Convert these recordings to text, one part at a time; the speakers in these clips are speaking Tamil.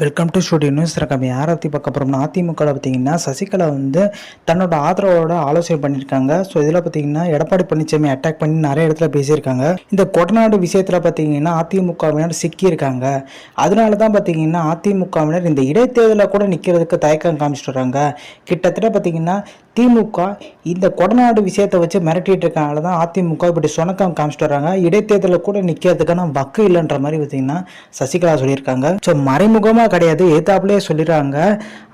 வெல்கம் டு ஸ்டுடியோ நியூஸ் ரகம் யாரை பற்றி பார்க்க போகிறோம்னா அதிமுகவில் பார்த்தீங்கன்னா சசிகலா வந்து தன்னோட ஆதரவோட ஆலோசனை பண்ணியிருக்காங்க. ஸோ இதில் பார்த்தீங்கன்னா எடப்பாடி பழனிசாமி அட்டாக் பண்ணி நிறைய இடத்துல பேசியிருக்காங்க. இந்த கொடநாடு விஷயத்தில் பார்த்தீங்கன்னா அதிமுகவினர் சிக்கியிருக்காங்க. அதனால தான் பார்த்தீங்கன்னா அதிமுகவினர் இந்த இடைத்தேர்தலில் கூட நிற்கிறதுக்கு தயக்கம் காமிச்சிட்டு வராங்க. கிட்டத்தட்ட பார்த்தீங்கன்னா திமுக இந்த கொடநாடு விஷயத்தை வச்சு மிரட்டிட்டு இருக்கனால தான் அதிமுக இப்படி சுணக்கம் காமிச்சிட்டு வராங்க. இடைத்தேர்தலில் கூட நிற்கிறதுக்கான வக்கு இல்லைன்ற மாதிரி பார்த்தீங்கன்னா சசிகலா சொல்லியிருக்காங்க. ஸோ மறைமுகமாக கிடையாது. ஏத்தாப்புலேயே சொல்லிடுறாங்க.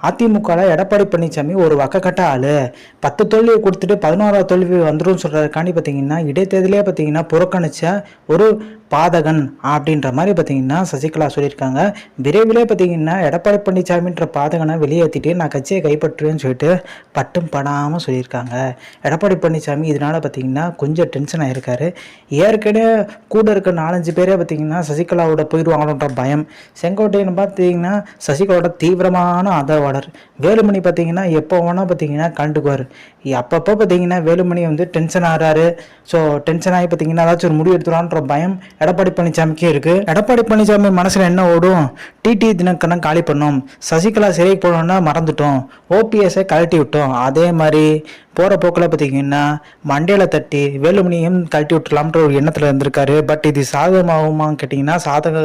அதிமுகவில் எடப்பாடி பழனிசாமி ஒரு வக்கக்கட்ட ஆளு. பத்து தோல்வியை கொடுத்துட்டு பதினோராவது தோல்வி வந்துடும் சொல்கிறதுக்காண்டி பார்த்தீங்கன்னா இடைத்தேர்தலே பார்த்தீங்கன்னா புறக்கணிச்ச ஒரு பாதகன் அப்படின்ற மாதிரி பார்த்தீங்கன்னா சசிகலா சொல்லியிருக்காங்க. விரைவில் பார்த்தீங்கன்னா எடப்பாடி பழனிசாமின்ற பாதகனை வெளியேற்றிட்டு நான் கட்சியை கைப்பற்றுவேன்னு சொல்லிட்டு பட்டும் படாமல் சொல்லியிருக்காங்க. எடப்பாடி பழனிசாமி இதனால் பார்த்தீங்கன்னா கொஞ்சம் டென்ஷன் ஆகிருக்கார் ஏற்கனவே கூட இருக்க நாலஞ்சு பேரே பார்த்தீங்கன்னா சசிகலாவோட போயிடுவாங்களோன்ற பயம். செங்கோட்டையன் பார்த்தீங்கன்னா சசிகலாவோட தீவிரமான ஆதரவாளர். வேலுமணி பார்த்தீங்கன்னா எப்போ வேணால் பார்த்தீங்கன்னா கண்டுக்குவார். அப்பப்போ பார்த்தீங்கன்னா வேலுமணி வந்து டென்ஷன் ஆகிறாரு ஸோ டென்ஷன் ஆகி பார்த்தீங்கன்னா ஏதாச்சும் ஒரு முடிவு எடுத்துடலான்ற பயம் எடப்பாடி பழனிசாமிக்கே இருக்குது எடப்பாடி பழனிசாமி மனசில் என்ன ஓடும்? டிடி தினக்கரன் காலி பண்ணோம். சசிகலா சிறைக்கு போனோம்னா மறந்துட்டோம். ஓபிஎஸை கழட்டி விட்டோம். அதே மாதிரி போகிற போக்கில் பார்த்தீங்கன்னா மண்டையில் தட்டி வேலுமணியும் கழட்டி விட்டுலாம்ன்ற ஒரு எண்ணத்தில் இருந்திருக்காரு. பட் இது சாதகமாகுமான்னு கேட்டிங்கன்னா சாதக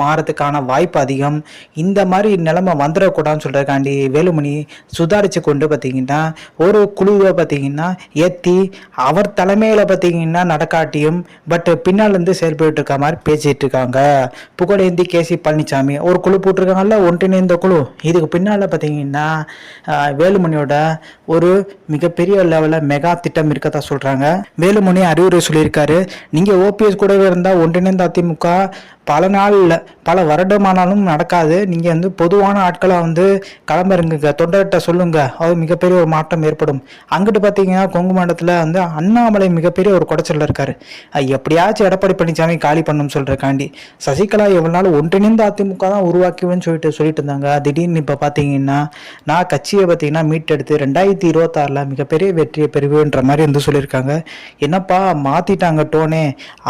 மாறதுக்கான வாய்ப்பு அதிகம். இந்த மாதிரி நிலைமை வந்துடக்கூடாதுன்னு சொல்கிறக்காண்டி வேலுமணி சுதாரித்து கொண்டு பார்த்தீங்கன்னா ஒரு குழுவை பார்த்தீங்கன்னா ஏற்றி அவர் தலைமையில் பார்த்தீங்கன்னா நடக்காட்டியும் பட் பின்னாலேருந்து செயல்பட்டு இருக்க மாதிரி பேசிகிட்டு இருக்காங்க. புகழேந்தி கேசி பழனிசாமி ஒரு குழு போட்டிருக்காங்கல்ல ஒன்றிணைந்த குழு. இதுக்கு பின்னால் பார்த்தீங்கன்னா வேலுமணியோட ஒரு மிகப்பெரிய லெவலில் மெகா திட்டம் இருக்கதா சொல்கிறாங்க வேலுமணி அறிவுரை சொல்லியிருக்காரு. நீங்கள் ஓபிஎஸ் கூடவே இருந்தால் ஒன்றிணைந்த அதிமுக பல நாளில் பல வருடமானாலும் நடக்காது. நீங்கள் வந்து பொதுவான ஆட்களாக வந்து களமிறங்குங்க. தொண்டர்கிட்ட சொல்லுங்க. அது மிகப்பெரிய ஒரு மாற்றம் ஏற்படும். அங்கிட்டு பார்த்தீங்கன்னா கொங்கு மண்டலத்தில் வந்து அண்ணாமலை மிகப்பெரிய ஒரு குடைச்சல்ல இருக்கார். எப்படியாச்சும் எடப்பாடி பழனிசாமி காலி பண்ணும் சொல்கிறக்காண்டி சசிகலா எவ்வளோ நாள் ஒன்றிணைந்த அதிமுக தான் உருவாக்குவேன்னு சொல்லிட்டு சொல்லிட்டு இருந்தாங்க. திடீர்னு இப்போ பார்த்தீங்கன்னா நான் கட்சியை பார்த்தீங்கன்னா மீட்டெடுத்து ரெண்டாயிரத்தி இருபத்தாறில் மிகப்பெரிய வெற்றியை பெறுவேன்ற மாதிரி வந்து சொல்லியிருக்காங்க. என்னப்பா மாற்றிட்டாங்க டோனே.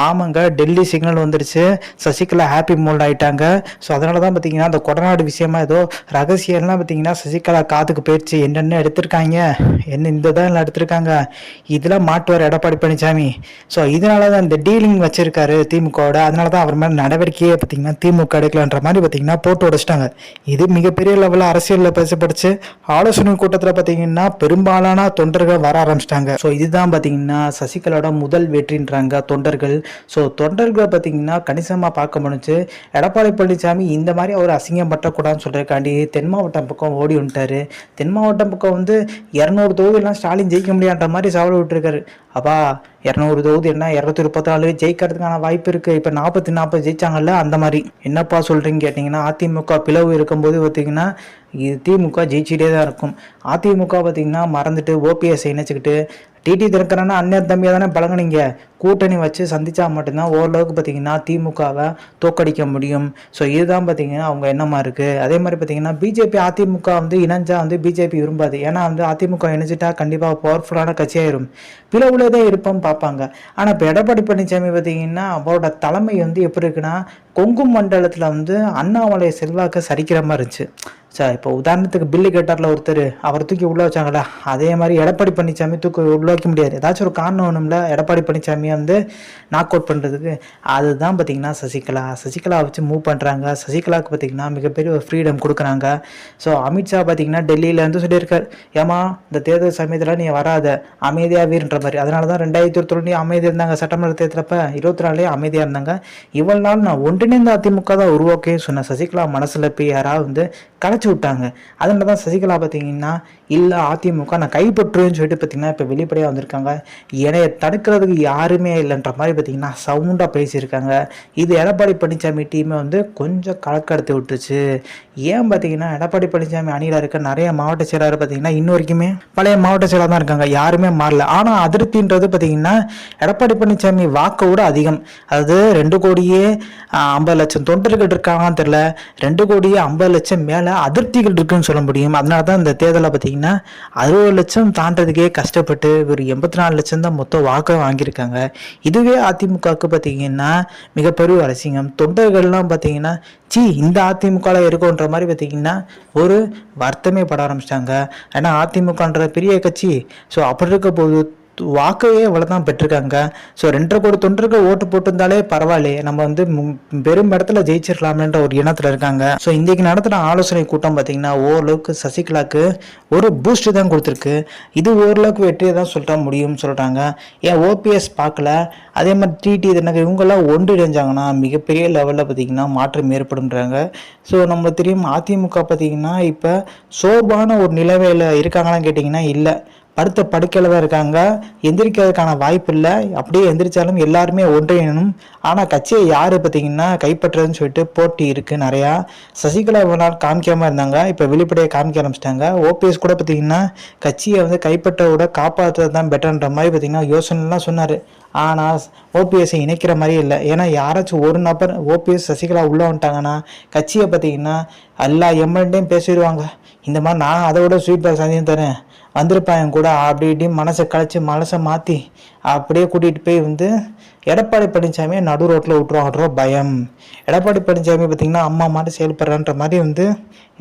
ஆமாங்க டெல்லி சிக்னல் வந்துடுச்சு. சசிகலா ஹாப்பி மூல்ட் ஆயிட்டாங்க. ஸோ அதனால தான் பார்த்தீங்கன்னா அந்த கொடநாடு விஷயமா ஏதோ ரகசியம்லாம் பார்த்தீங்கன்னா சசிகலா காதுக்கு போயிடுச்சு. என்னென்ன எடுத்திருக்காங்க? என்ன இந்த தான் எடுத்திருக்காங்க? இதெல்லாம் மாட்டுவார் எடப்பாடி பழனிசாமி ஸோ இதனால தான் இந்த டீலிங் வச்சிருக்காரு திமுகவோட. அதனால தான் அவர் மேலே நடவடிக்கையே பார்த்தீங்கன்னா திமுக எடுக்கலான்ற மாதிரி பார்த்தீங்கன்னா போட்டு உடைச்சிட்டாங்க. இது மிகப்பெரிய லெவலில் அரசியலில் பேசப்படுச்சு ஆலோசனை கூட்டத்தில் பார்த்தீங்கன்னா பெரும்பாலான தொண்டர்கள் வர ஆரம்பிச்சிட்டாங்க. ஸோ இதுதான் பார்த்தீங்கன்னா சசிகலாவோட முதல் வெற்றின்றாங்க தொண்டர்கள். ஸோ தொண்டர்கள் பார்த்தீங்கன்னா கணிசமாக பார்க்க பண்ணுச்சு எடப்பாடி பழனிசாமி இந்த மாதிரி அவர் அசிங்கம் பட்டக்கூடாதுன்னு சொல்றதுக்காண்டி தென் மாவட்டம் பக்கம் ஓடி வந்துட்டாரு. தென் மாவட்டம் பக்கம் வந்து இரநூறு தொகுதியெல்லாம் ஸ்டாலின் ஜெயிக்க முடியான்ற மாதிரி சவால் விட்டுருக்காரு. அப்பா இரநூறு தொகுதி என்ன? இரநூத்தி முப்பத்தி நாலு ஜெயிக்கிறதுக்கான வாய்ப்பு இருக்கு. இப்போ நாற்பத்தி நாற்பது ஜெயிச்சாங்கல்ல அந்த மாதிரி. என்னப்பா சொல்றீங்க கேட்டிங்கன்னா அதிமுக பிளவு இருக்கும்போது பார்த்தீங்கன்னா இது திமுக ஜெயிச்சிட்டே தான் இருக்கும். அதிமுக பார்த்தீங்கன்னா மறந்துட்டு ஓபிஎஸ் இணைச்சிக்கிட்டு டிடி தினகரனா அண்ணன் தம்பியாக தானே பழகுனீங்க? கூட்டணி வச்சு சந்தித்தா மட்டும்தான் ஓரளவுக்கு பார்த்தீங்கன்னா திமுகவை தோக்கடிக்க முடியும். ஸோ இதுதான் பார்த்தீங்கன்னா அவங்க என்னமா இருக்குது அதே மாதிரி பார்த்தீங்கன்னா பிஜேபி அதிமுக வந்து இணைஞ்சால் வந்து பிஜேபி விரும்பாது. ஏன்னா வந்து அதிமுக இணைஞ்சிட்டா கண்டிப்பாக பவர்ஃபுல்லான கட்சியாயிரும். பிளவுல தான் இருப்போம் பார்ப்பாங்க. ஆனால் இப்போ எடப்பாடி பழனிசாமி பார்த்தீங்கன்னா அவரோட தலைமை வந்து எப்படி இருக்குன்னா கொங்கு மண்டலத்தில் வந்து அண்ணாமலை செல்வாக்கை சரிக்கிற மாதிரி இருந்துச்சு. சார் இப்போ உதாரணத்துக்கு பில்லு கேட்டார்ல ஒருத்தர் அவர் தூக்கி உள்ளே வச்சாங்களா அதே மாதிரி எடப்பாடி பழனிசாமி தூக்கி உள்ள வைக்க முடியாது. ஏதாச்சும் ஒரு காரணம் ஒன்றும்ல எடப்பாடி பழனிசாமியை வந்து நாக் அவுட் பண்ணுறதுக்கு அதுதான் பார்த்திங்கன்னா சசிகலா. சசிகலா வச்சு மூவ் பண்ணுறாங்க சசிகலாவுக்கு பார்த்தீங்கன்னா மிகப்பெரிய ஒரு ஃப்ரீடம் கொடுக்குறாங்க. ஸோ அமித்ஷா பார்த்தீங்கன்னா டெல்லியிலேருந்து சொல்லியிருக்கார். ஏமா இந்த தேர்தல் சமயத்தில் நீ வராத. அமைதியாக வீருன்ற மாதிரி. அதனால தான் ரெண்டாயிரத்தி இருபத்தி அமைதியாக இருந்தாங்க. சட்டமன்ற தேர்தலப்ப இருபத்தி நாலுலேயே அமைதியாக இருந்தாங்க. இவ்வளோ நாள் நான் ஒன்று ஒன்றிணைந்த அதிமுக தான் உருவாக்கே சொன்ன சசிகலா மனசில் போய் யாராவது வந்து கலைச்சி விட்டாங்க. அதனால தான் சசிகலா பார்த்தீங்கன்னா இல்லை அதிமுக நான் கைப்பற்றுவேன்னு சொல்லிட்டு பார்த்தீங்கன்னா இப்போ வெளிப்படையாக வந்திருக்காங்க. என்னைய தடுக்கிறதுக்கு யாருமே இல்லைன்ற மாதிரி பார்த்தீங்கன்னா சவுண்டாக பேசியிருக்காங்க. இது எடப்பாடி பழனிசாமி டீமை வந்து கொஞ்சம் கலக்கெடுத்து விட்டுச்சு ஏன் பார்த்தீங்கன்னா எடப்பாடி பழனிசாமி அணியில் இருக்க நிறைய மாவட்ட செயலாளர் பார்த்தீங்கன்னா இன்ன வரைக்குமே பழைய மாவட்ட செயலாளர் தான் இருக்காங்க. யாருமே மாறல. ஆனால் அதிருப்தின்றது பார்த்தீங்கன்னா எடப்பாடி பழனிசாமி வாக்கை விட அதிகம். அதாவது ரெண்டு கோடியே ஐம்பது லட்சம் தொண்டர்கள் இருக்காங்கன்னு தெரில ரெண்டு கோடி ஐம்பது லட்சம் மேலே அதிருப்திகள் இருக்குன்னு சொல்ல முடியும். அதனால தான் இந்த தேர்தலை பார்த்தீங்கன்னா அறுபது லட்சம் தாண்டதுக்கே கஷ்டப்பட்டு ஒரு எண்பத்தி நாலு லட்சம் தான் மொத்தம் வாக்கை வாங்கியிருக்காங்க. இதுவே அதிமுகவுக்கு பார்த்தீங்கன்னா மிகப்பெரிய ஒரு தொண்டர்கள்லாம் பார்த்தீங்கன்னா சி இந்த அதிமுகவில் இருக்குன்ற மாதிரி பார்த்தீங்கன்னா ஒரு வருத்தமே பட ஆரம்பிச்சிட்டாங்க. ஏன்னா அதிமுகன்ற பெரிய கட்சி. ஸோ அப்படி இருக்க போது வாக்கையே இவ்வளோ தான் பெற்றிருக்காங்க. ஸோ ரெண்டரை கோடி தொண்டர்கள் ஓட்டு போட்டிருந்தாலே பரவாயில்லையே. நம்ம வந்து பெரும் இடத்துல ஜெயிச்சிடலாமேன்ற ஒரு இனத்தில் இருக்காங்க. ஸோ இன்றைக்கு நடத்தின ஆலோசனை கூட்டம் பார்த்தீங்கன்னா ஓரளவுக்கு சசிகலாக்கு ஒரு பூஸ்ட் தான் கொடுத்துருக்கு. இது ஓரளவுக்கு வெற்றியை தான் சொல்லிட்டா முடியும்னு சொல்கிறாங்க ஏன் ஓபிஎஸ் பார்க்கல? அதே மாதிரி டிடி தினகர் இவங்கெல்லாம் ஒன்றிணைஞ்சாங்கன்னா மிகப்பெரிய லெவலில் பார்த்தீங்கன்னா மாற்றம் ஏற்படும்ன்றாங்க. ஸோ நம்ம தெரியும் அதிமுக பார்த்தீங்கன்னா இப்போ சோர்வான ஒரு நிலைமையில் இருக்காங்களான்னு கேட்டிங்கன்னா இல்லை. படுத்த படுக்கையில் தான் இருக்காங்க. எந்திரிக்கிறதுக்கான வாய்ப்பு இல்லை. அப்படியே எந்திரிச்சாலும் எல்லாருமே ஒன்றியணும் ஆனால் கட்சியை யார் பார்த்தீங்கன்னா கைப்பற்றுறதுன்னு சொல்லிட்டு போட்டி இருக்குது நிறையா. சசிகலா இவ்வளோ நாள் காமிக்காமல் இருந்தாங்க. இப்போ வெளிப்படையாக காமிக்க ஆரம்பிச்சிட்டாங்க. ஓபிஎஸ் கூட பார்த்தீங்கன்னா கட்சியை வந்து கைப்பற்ற விட காப்பாற்றுறது தான் பெட்டர்ன்ற மாதிரி பார்த்தீங்கன்னா யோசனைலாம் சொன்னார். ஆனால் ஓபிஎஸ்ஸை இணைக்கிற மாதிரி இல்லை. ஏன்னா யாராச்சும் ஒரு நபர் ஓபிஎஸ் சசிகலா உள்ளே வந்துட்டாங்கன்னா கட்சியை பார்த்தீங்கன்னா எல்லா எம்எல்ஏயும் பேசிடுவாங்க. இந்த மாதிரி நான் அதை விட ஸ்வீட் பேக் சந்தியம் தரேன். வந்திருப்பாங்க கூட அப்படி இப்படி மனசை கழிச்சு மனசை மாற்றி அப்படியே கூட்டிகிட்டு போய் வந்து எடப்பாடி பழனிசாமியை நடு ரோட்டில் விட்டுருவாங்கன்ற பயம். எடப்பாடி பழனிசாமி பார்த்திங்கன்னா அம்மா மாதிரி செயல்படுறான்ற மாதிரி வந்து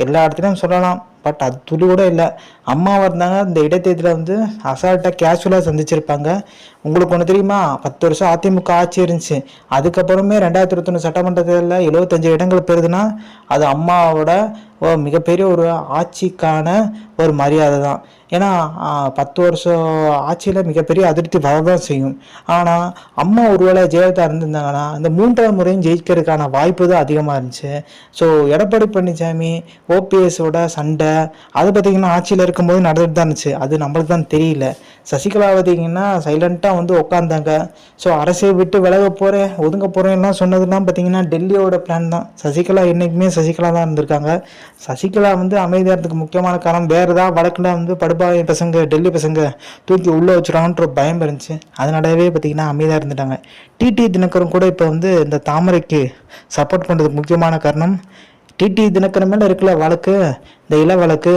எல்லா இடத்துலையும் சொல்லலாம். பட் அது துளி கூட இல்லை. அம்மாவை இருந்தாங்க இந்த இடைத்தேர்தலில் வந்து அசால்ட்டாக கேஷுவலாக சந்திச்சிருப்பாங்க. உங்களுக்கு ஒன்று தெரியுமா? பத்து வருஷம் அதிமுக ஆட்சி இருந்துச்சு. அதுக்கப்புறமே ரெண்டாயிரத்தி இருபத்தொன்று சட்டமன்ற தேர்தலில் எழுபத்தஞ்சு இடங்கள் பெறுதுன்னா அது அம்மாவோட மிகப்பெரிய ஒரு ஆட்சிக்கான ஒரு மரியாதை தான் ஏன்னா பத்து வருஷம் ஆட்சியில் மிகப்பெரிய அதிருப்தி வரதான் செய்யும். ஆனால் அம்மா ஒருவேளை ஜெயலலிதா இருந்திருந்தாங்கன்னா இந்த மூன்றாவது முறையும் ஜெயிக்கிறதுக்கான வாய்ப்பு தான் அதிகமாக இருந்துச்சு. ஸோ எடப்பாடி பழனிசாமி ஓபிஎஸோட சண்டை அது பார்த்திங்கன்னா ஆட்சியில் இருக்கும்போது நடந்துட்டு தான் இருந்துச்சு. அது நம்மளுக்கு தான் தெரியல. சசிகலா பார்த்தீங்கன்னா சைலண்ட்டாக வந்து உட்காந்தாங்க ஸோ அரசியல் விட்டு விலக போகிறேன் ஒதுங்க போகிறேன்லாம் சொன்னதுலாம் பார்த்தீங்கன்னா டெல்லியோட பிளான் தான். சசிகலா என்றைக்குமே சசிகலா தான் இருந்திருக்காங்க. சசிகலா வந்து அமைதியாகிறதுக்கு முக்கியமான காரணம் வேறு ஏதாவது வழக்கில் வந்து படுபாவை பசங்க டெல்லி பசங்க தூக்கி உள்ளே வச்சுருவாங்கன்ற பயம் இருந்துச்சு. அதனாலவே பார்த்தீங்கன்னா அமைதியாக இருந்துட்டாங்க. டிடி தினகரன் கூட இப்போ வந்து இந்த தாமரைக்கு சப்போர்ட் பண்ணுறதுக்கு முக்கியமான காரணம் டிடி தினகரன் மேலே இருக்கிற வழக்கு இந்த இள வழக்கு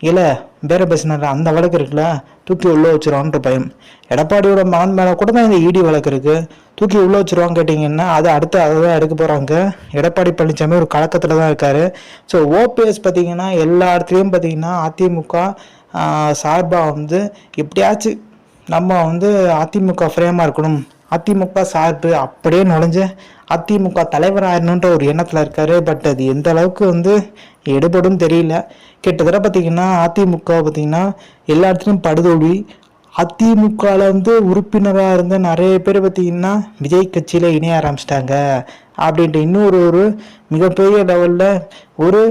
இல்லை பேர பேசினார்? அந்த வழக்கு இருக்குல்ல? தூக்கி உள்ளே வச்சிருவான்ற பயம். எடப்பாடியோட மகன் மேலே கூட தான் இந்த இடி வழக்கு இருக்குது தூக்கி உள்ளே வச்சிருவாங்க கேட்டிங்கன்னா அது அடுத்து அதை தான் எடுக்க போகிறாங்க எடப்பாடி பழனிசாமி ஒரு கலக்கத்தில் தான் இருக்கார். ஸோ ஓபிஎஸ் பார்த்தீங்கன்னா எல்லா இடத்துலையும் பார்த்தீங்கன்னா அதிமுக சார்பாக வந்து எப்படியாச்சும் நம்ம வந்து அதிமுக ஃப்ரேமாக இருக்கணும். அதிமுக சார்பு அப்படியே நுழைஞ்சு அதிமுக தலைவர் ஆயிடணுன்ற ஒரு எண்ணத்தில் இருக்காரு. பட் அது எந்த அளவுக்கு வந்து எடுபடும் தெரியல. கிட்டத்தட்ட பார்த்தீங்கன்னா அதிமுக பார்த்தீங்கன்னா எல்லா இடத்துலையும் படுதோல்வி. அதிமுகவில் வந்து உறுப்பினராக இருந்த நிறைய பேர் பார்த்தீங்கன்னா விஜய் கட்சியில் இணைய ஆரம்பிச்சிட்டாங்க. அப்படின்ட்டு இன்னொரு ஒரு மிகப்பெரிய லெவலில் ஒரு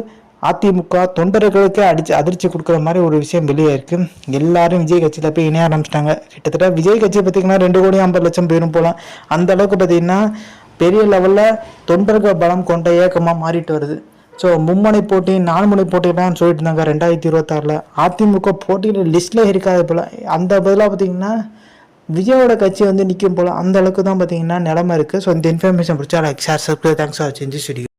அதிமுக தொண்டர்களுக்கே அடிச்சு அதிர்ச்சி கொடுக்குற மாதிரி ஒரு விஷயம் வெளியே இருக்கு. எல்லாரும் விஜய் கட்சியில் போய் இணைய ஆரம்பிச்சிட்டாங்க. கிட்டத்தட்ட விஜய் கட்சி பார்த்தீங்கன்னா ரெண்டு கோடி ஐம்பது லட்சம் பேரும் போகலாம் அந்த அளவுக்கு பார்த்தீங்கன்னா பெரிய லெவலில் தொண்டர்கள் பலம் கொண்ட இயக்கமாக மாறிட்டு வருது. ஸோ மும்முனை போட்டி நான்முனை போட்டிலாம் சொல்லிட்டு இருந்தாங்க ரெண்டாயிரத்தி இருபத்தாறில். அதிமுக போட்டியில் லிஸ்ட்டில் இருக்காது போல். அந்த பதிலாக பார்த்தீங்கன்னா விஜயோட கட்சி வந்து நிற்கும் போல். அந்த அளவுக்கு தான் பார்த்தீங்கன்னா நிலமை இருக்குது ஸோ இந்த இன்ஃபர்மேஷன் பிடிச்சா like share subscribe thanks for வாட்சிங்